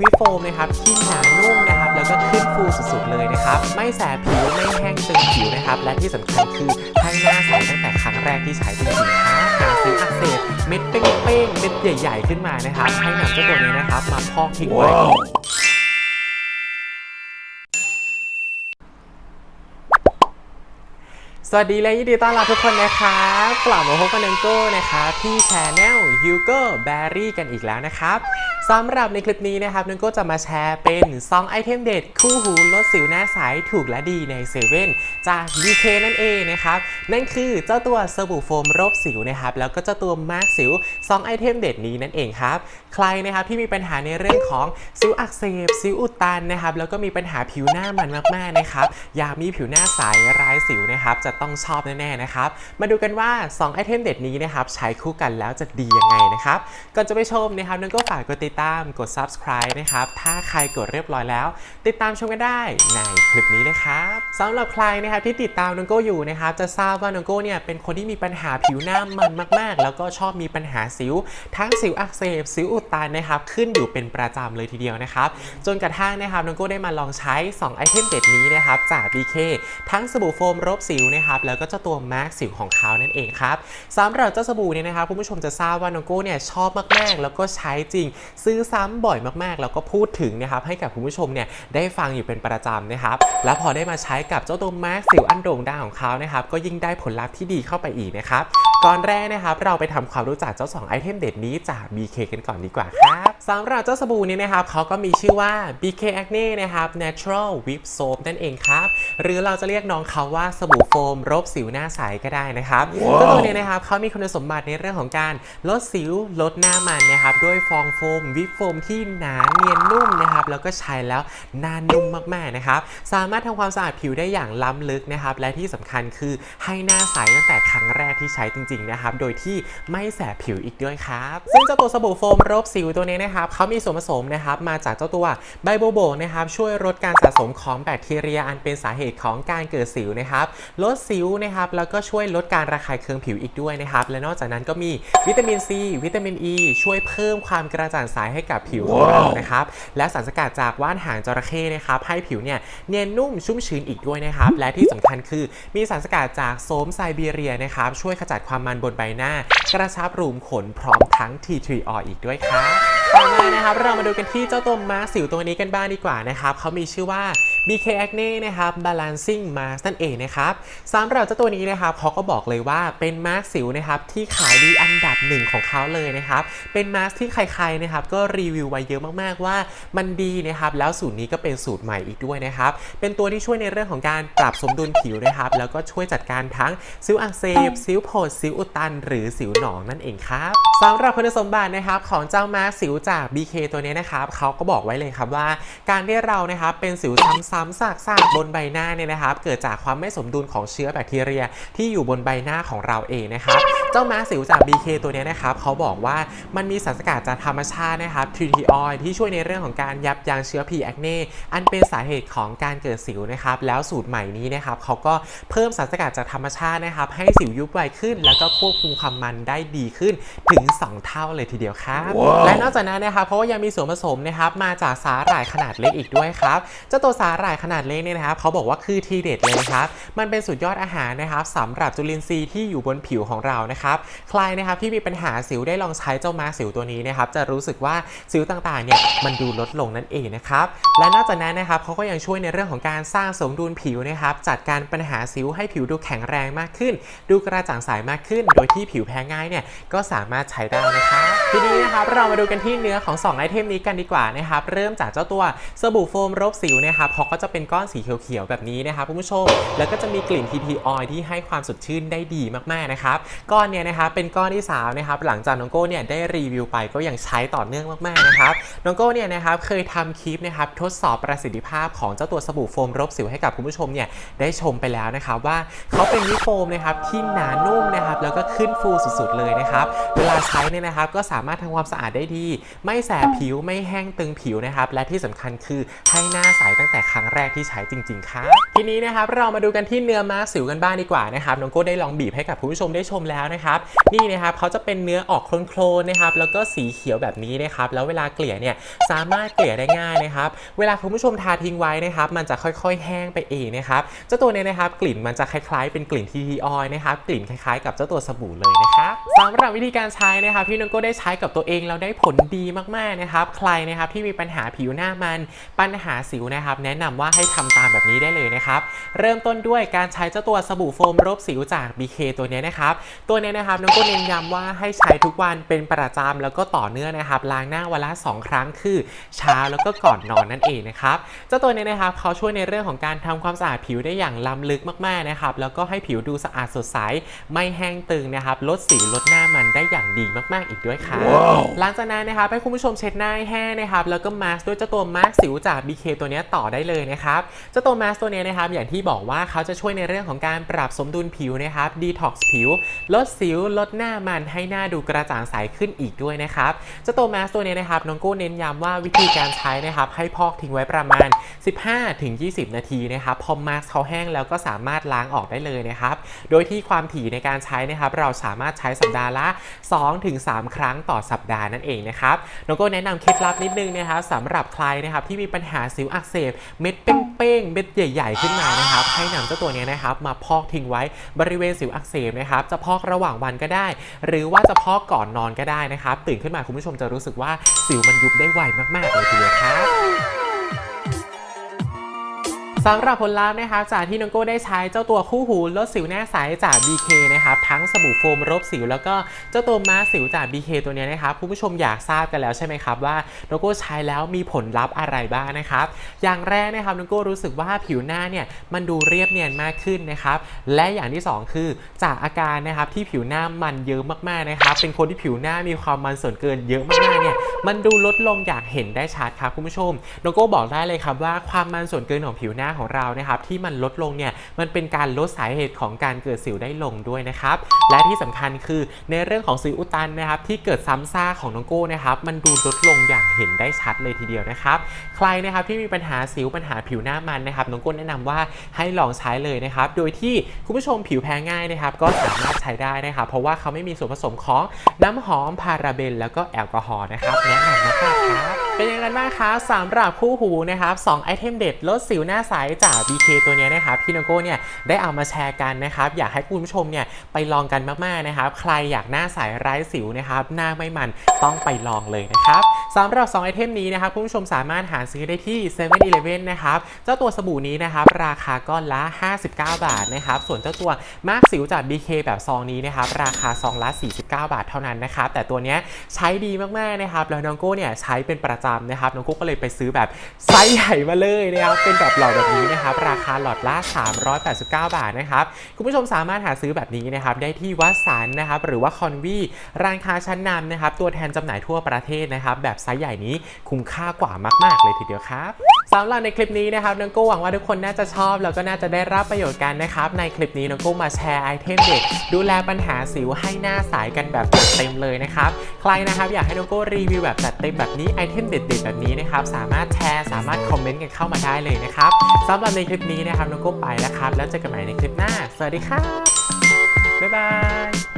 วิโฟมนะครับที่หนานุ่มนะครับแล้วก็ขึ้นฟูสุดๆเลยนะครับไม่แสบผิวไม่แห้งตึงผิวนะครับและที่สำคัญคือให้หน้าใสตั้งแต่ครั้งแรกที่ใช้จริงๆครับหาซื้ออักเสบเม็ดเป้งๆเม็ดใหญ่ ๆ ขึ้นมานะครับให้นำเจ้าตัวนี้นะครับมาพอกทิ้งไว้สวัสดีและยินดีต้อนรับทุกคนนะครับกลับมาพบกับนังโก้นะครับที่ช anel Hugo Berry กันอีกแล้วนะครับ สำหรับในคลิปนี้นะครับนังก้จะมาแชร์เป็น2ไอเทมเด็ดคู่หูลดสิวหน้าใสถูกและดีในเซเว่นจาก DK นั่นเองนะครับนั่นคือเจ้าตัวสบู่โฟมรบสิวนะครับแล้วก็เจ้าตัวมาร์กสิว2ไอเทมเด็ดนี้นั่นเองครับใครนะครับที่มีปัญหาในเรื่องของสิวอักเสบสิวอุดตันนะครับแล้วก็มีปัญหาผิวหน้ามันมากๆนะครับอยากมีผิวหน้าใสไร้สิวนะครับจะต้องชอบแน่ๆนะครับมาดูกันว่า2ไอเทมเด็ดนี้นะครับใช้คู่กันแล้วจะดียังไงนะครับก่อนจะไปชมนะครับนั่นก็ฝากกดติดตามกด subscribe นะครับ ถ้าใครกดเรียบร้อยแล้ว ติดตามชมกันได้ในคลิปนี้นะครับสำหรับใครนะครับที่ติดตามน้องโก้อยู่นะครับจะทราบว่าน้องโก้เนี่ยเป็นคนที่มีปัญหาผิวหน้ามันมาก ๆ แล้วก็ชอบมีปัญหาสิว ทั้งสิวอักเสบสิวอุดตันนะครับขึ้นอยู่เป็นประจำเลยทีเดียวนะครับจนกระทั่งนะครับน้องโก้ได้มาลองใช้ 2 ไอเทมเด็ดนี้นะครับจาก BK ทั้งสบู่โฟมรบสิวนะครับแล้วก็เจ้าตัวมาร์กสิวของเขานั่นเองครับสำหรับเจ้าสบู่เนี่ยนะครับคุณผู้ชมจะทราบว่าน้องโก้เนี่ยชอบมาก ๆ แล้วก็ใช้จริงซื้อซ้ำบ่อยมากๆ แล้วก็พูดถึงนะครับให้กับคุณผู้ชมเนี่ยได้ฟังอยู่เป็นประจำนะครับ แล้วพอได้มาใช้กับเจ้าตัวมาร์กสิวอันโด่งดังของเขานะครับก็ยิ่งได้ผลลัพธ์ที่ดีเข้าไปอีกนะครับ ก่อนแรกนะครับเราไปทำความรู้จักเจ้า 2 ไอเทมเด็ดนี้จาก BK กันก่อนดีกว่าครับสำหรับเจ้าสบู่นี้นะครับเขาก็มีชื่อว่า BK Acne นะครับ Natural Whip Soap นั่นเองครับ หรือเราจะเรียกน้องเขาว่าสบู่โฟมรบสิวหน้าใสก็ได้นะครับก็ตัวนี้นะครับเขามีคุณสมบัติในเรื่องของการลดสิวลดหน้ามันนะครับด้วยฟองโฟมวิปโฟมที่หนาเนียนนุ่มนะครับแล้วก็ใช้แล้วหน้านุ่มมากๆนะครับสามารถทำความสะอาดผิวได้อย่างล้ำลึกนะครับและที่สำคัญคือให้หน้าใสตั้งแต่ครั้งแรกที่ใช้จริงๆนะครับ โดยที่ไม่แสบผิวอีกด้วยครับ ซึ่งเจ้าตัวสบู่โฟมรบสิวตัวนี้นะครับเขามีส่วนผสมนะครับมาจากเจ้าตัวไบโบโบนะครับช่วยลดการสะสมของแบคทีเรียอันเป็นสาเหตุของการเกิดสิวนะครับลดสิวนะครับแล้วก็ช่วยลดการระคายเคืองผิวอีกด้วยนะครับและนอกจากนั้นก็มีวิตามินซีวิตามินอ e, ีช่วยเพิ่มความกระจ่างใสให้กับผิวของเรานะครับและสารสกัดจากว่านหางจระเข้นะครับให้ผิวเนี่ยเนียนนุ่มชุ่มชื้นอีกด้วยนะครับและที่สำคัญคือมีสารสกัดจากโสมไซบีเรียนะครับช่วยขจัดความมันบนใบหน้ากระชับรูมขนพร้อมทั้ง T3 ออีกด้วยครับ ต่อมานะครับเรามาดูกันที่เจ้าตัวมาสิวตัวนี้กันบ้างดีกว่านะครับเขามีชื่อว่า BK Acne นะครับ Balancing Mask นั่นเองนะครับสำหรับเจ้าตัวนี้นะครับเขาก็บอกเลยว่าเป็นมาร์สิวนะครับที่ขายดีอันดับหนึ่งของเขาเลยนะครับเป็นมาร์ที่ใครๆนะครับก็รีวิวไว้เยอะมากๆว่ามันดีนะครับแล้วสูตรนี้ก็เป็นสูตรใหม่อีกด้วยนะครับเป็นตัวที่ช่วยในเรื่องของการปรับสมดุลผิวนะครับแล้วก็ช่วยจัดการทั้งสิวอักเสบสิวโผดสิวอุดตัน หรือสิวหนองนั่นเองครับสำหรับคุณสมบัตินะครับของเจ้ามาสิวจาก BK ตัวนี้นะครับเขาก็บอกไว้เลยครับว่า การที่เรานะครับเป็นสิวซ้ำๆซากๆบนใบหน้าเนี่ยนะครับ เกิดจากความไม่สมดุลของเชื้อแบคทีเรียที่อยู่บนใบหน้าของเราเองนะครับเจ้ามาร์คสิวจาก BK ตัวนี้นะครับเขาบอกว่ามันมีสารสกัดจากธรรมชาตินะครับทรีทีออยที่ช่วยในเรื่องของการยับยั้งเชื้อพีแอคเนอันเป็นสาเหตุของการเกิดสิวนะครับแล้วสูตรใหม่นี้นะครับเขาก็เพิ่มสารสกัดจากธรรมชาตินะครับให้สิวยุบไวขึ้น แล้วก็ควบคุมความมันได้ดีขึ้นถึง 2 เท่าเลยทีเดียวครับและนอกจากนั้นนะครับเพราะว่ายังมีส่วนผสมนะครับมาจากสาหร่ายขนาดเล็กอีกด้วยครับเจ้าตัวสาหร่ายขนาดเล็กเนี่ยนะครับเขาบอกว่าคือทีเด็ดเลยครับมันเป็นสุดยอดอาหารนะครับสำหรับจุลินทรีย์ที่อยู่บนผิวของเรานะครับ ใครนะครับที่มีปัญหาสิวได้ลองใช้เจ้ามาสิวตัวนี้นะครับจะรู้สึกว่าสิวต่างๆเนี่ยมันดูลดลงนั่นเองนะครับ และนอกจากนั้นนะครับเขาก็ยังช่วยในเรื่องของการสร้างสมดุลผิวนะครับจัดการปัญหาสิวให้ผิวดูแข็งแรงมากขึ้น ดูกระจ่างใสมากขึ้น โดยที่ผิวแพ้ง่ายเนี่ยก็สามารถใช้ได้นะครับ ทีนี้นะครับเรามาดูกันที่เนื้อของ 2 ไอเทมนี้กันดีกว่านะครับเริ่มจากเจ้าตัวสบู่โฟมรบสิวนะครับเขาก็จะเป็นก้อนสีเขียวๆแบบนี้นะครับคุณผู้ชม แล้วก็จะมีกลิ่น TT oil ที่ให้ความสดชื่นได้ดีมากๆนะครับก้อนเนี้ยนะครับเป็นก้อนที่3นะครับหลังจากน้องโก้เนี่ยได้รีวิวไปก็ยังใช้ต่อเนื่องมากๆนะครับน้องโก้เนี่ยนะครับเคยทำคลิปนะครับทดสอบประสิทธิภาพของเจ้าตัวสบู่โฟมรบสิวให้กับคุณผู้ชมเนี่ยได้ชมไปแล้วนะครับว่าเขาเป็นวิโฟมนะครับที่หนานุ่มนะครับแล้วก็ขึ้นฟูสุดๆเลยนะครับเวลาใช้เนี่ยนะครับก็สาามารถทำความสะอาดได้ดี ไม่แสบผิวไม่แห้งตึงผิวนะครับ และที่สำคัญคือให้หน้าใสตั้งแต่ครั้งแรกที่ใช้จริง ๆ ครับ ทีนี้นะครับเรามาดูกันที่เนื้อมาร์คสิวกันบ้างดีกว่านะครับน้องโก้ได้ลองบีบให้กับผู้ชมได้ชมแล้วนะครับนี่นะครับเขาจะเป็นเนื้อออกโคลนๆนะครับแล้วก็สีเขียวแบบนี้นะครับแล้วเวลาเกลี่ยเนี่ยสามารถเกลี่ยได้ง่ายนะครับเวลาคุณผู้ชมทาทิ้งไว้นะครับมันจะค่อยๆ แห้งไปเองนะครับเจ้าตัวเนี้นะครับกลิ่นมันจะคล้ายๆ เป็นกลิ่นทีทีออยนะครับกลิ่นคล้ายๆ กับเจ้าตัวสบู่เลยนะครับสำหรับวิธีการใช้นะครับพี่น้องโก้ได้ใช้กับตัวเองแล้วได้ผลดีมากๆนะครับ ใครนะครับที่มีปัญหาผิวหน้ามันปัญหาสิวนะครับ แนะนำว่าให้ทำตามแบบนี้ได้เลยนะครับ เริ่มต้นด้วยการใช้เจ้าตัวสบู่โฟมรบสิวจาก BK ตัวนี้นะครับ ตัวนี้นะครับน้องก้เน้นย้ำว่าให้ใช้ทุกวันเป็นประจำแล้วก็ต่อเนื่องนะครับล้างหน้าวันละ2 ครั้งคือเช้าแล้วก็ก่อนนอนนั่นเองนะครับเจ้าตัวนี้นะครับเขาช่วยในเรื่องของการทำความสะอาดผิวได้อย่างล้ำลึกมากๆนะครับแล้วก็ให้ผิวดูสะอาดสดใสไม่แห้งตึงนะครับลดสิวลดหน้ามันได้อย่างดีมากๆอีกด้วยครับหลังจากนั้นนะครับให้คุณผู้ชมเช็ดหน้าให้แห้งนะครับแล้วก็มาสก์ด้วยเจ้าตัวมาสก์สิวจาก BK ตัวเนี้ยต่อได้เลยนะครับเจ้าตัวมาสก์ตัวเนี้ยนะครับอย่างที่บอกว่าเขาจะช่วยในเรื่องของการปรับสมดุลผิวนะครับดีท็อกซ์ผิว ลดสิว ลดหน้ามันให้หน้าดูกระจ่างใสขึ้นอีกด้วยนะครับเจ้าตัวมาสก์ตัวนี้นะครับน้องโก้เน้นย้ำว่าวิธีการใช้นะครับให้พอกทิ้งไว้ประมาณ 15-20 นาทีนะครับพอมาสก์เขาแห้งแล้วก็สามารถล้างออกได้เลยนะครับโดยที่ความถี่ในการใช้นะครับเราสามารถใช้สัปดาห์ละ 2-3 ครั้งต่อสัปดาห์นั่นเองนะครับน้องโก้แนะนำเคล็ดลับนิดนึงนะครับสำหรับใครนะครับที่มีปัญหาสิวอักเสบเม็ดเป้งๆเม็ดใหญ่ ๆ ขึ้นมานะครับ ให้นำเจ้าตัวนี้นะครับมาพอกทิ้งไว้บริเวณสิวอักเสบนะครับจะพอกระหว่างวันก็ได้ หรือว่าจะพอกก่อนนอนก็ได้นะครับ ตื่นขึ้นมาคุณผู้ชมจะรู้สึกว่าสิวมันยุบได้ไวมากๆเลยทีเดียวครับ สำหรับผลลัพธ์นะครับจากที่น้องโก้ได้ใช้เจ้าตัวคู่หูลดสิวหน้าใสจาก BK นะครับทั้งสบู่โฟมรบสิว แล้วก็เจ้าตัวมาส์สิวจาก BK ตัวนี้นะครับผู้ชมอยากทราบกันแล้วใช่ไหมครับว่าน้องโก้ใช้แล้วมีผลลัพธ์อะไรบ้างนะครับอย่างแรกนะครับน้องโก้รู้สึกว่าผิวหน้าเนี่ยมันดูเรียบเนียนมากขึ้นนะครับและอย่างที่สองคือจากอาการนะครับที่ผิวหน้ามันเยอะมากๆนะครับเป็นคนที่ผิวหน้ามีความมันส่วนเกินเยอะมากๆเนี่ยมันดูลดลงอย่างเห็นได้ชัดครับคุณผู้ชมน้องโก้บอกได้เลยครับว่าความมันส่วนเกินของผิวหน้าของเรานะครับที่มันลดลงเนี่ยมันเป็นการลดสาเหตุของการเกิดสิวได้ลงด้วยนะครับและที่สำคัญคือในเรื่องของสิวอุดตันนะครับที่เกิดซ้ำซากของน้องโก้นะครับมันดูลดลงอย่างเห็นได้ชัดเลยทีเดียวนะครับใครนะครับที่มีปัญหาสิวปัญหาผิวหน้ามันนะครับน้องโก้แนะนำว่าให้ลองใช้เลยนะครับโดยที่คุณผู้ชมผิวแพ้ง่ายนะครับก็สามารถใช้ได้นะครับเพราะว่าเขาไม่มีส่วนผสมของน้ำหอมพาราเบน แล้วก็แอลกอฮอล์นะครับแนะนำมากครับ เป็นยังไงกันบ้างคะสำหรับคู่หูนะครับ2ไอเทมเด็ดลดสิวหน้าใสจาก BK ตัวนี้นะครับพี่นงโก้เนี่ยได้เอามาแชร์กันนะครับอยากให้คุณผู้ชมเนี่ยไปลองกันมากๆนะครับใครอยากหน้าใสไร้สิวนะครับหน้าไม่มันต้องไปลองเลยนะครับสำหรับ 2 ไอเทมนี้นะครับคุณผู้ชมสามารถหาซื้อได้ที่7 e เ e ่ e อนะครับเจ้าตัวสบู่นี้นะครับราคาก้อนละ 59 บาทนะครับส่วนเจ้าตัวมาร์กสิวจาก BK แบบซองนี้นะครับราคาซองละ 49 บาทเท่านั้นนะครับแต่ตัวนี้ใช้ดีมากๆนะครับแล้วน้องโก้เนี่ยใช้เป็นประจำนะครับน้องกุ๊ก็เลยไปซื้อแบบไซส์ใหญ่มาเลยนะครับเป็นแบบหลอดแบบนี้นะครับราคาหลอดละ 389 บาทนะครับคุณผู้ชมสามารถหาซื้อแบบนี้นะครับได้ที่วัดสันนะครับหรือว่าคอนวีร้านค้าชั้นนำนะครับตัวแทนจำหน่ายทั่วประเทศนะครับแบบไซส์ใหญ่นี้คุ้มค่ากว่ามาก ๆ เลยทีเดียวครับ สำหรับในคลิปนี้นะครับน้องโก้หวังว่าทุกคนน่าจะชอบ แล้วก็น่าจะได้รับประโยชน์กันนะครับในคลิปนี้น้องโก้มาแชร์ไอเทมเด็ดดูแลปัญหาสิวให้หน้าใสกันแบบจัดเต็มเลยนะครับใครนะครับอยากให้น้องโก้รีวิวแบบจัดเต็มแบบนี้ไอเทมเด็ดๆแบบนี้นะครับสามารถแชร์สามารถคอมเมนต์กันเข้ามาได้เลยนะครับสำหรับในคลิปนี้นะครับน้องโก้ไปแล้วครับแล้วเจอกันใหม่ในคลิปหน้า สวัสดีครับบ๊ายบาย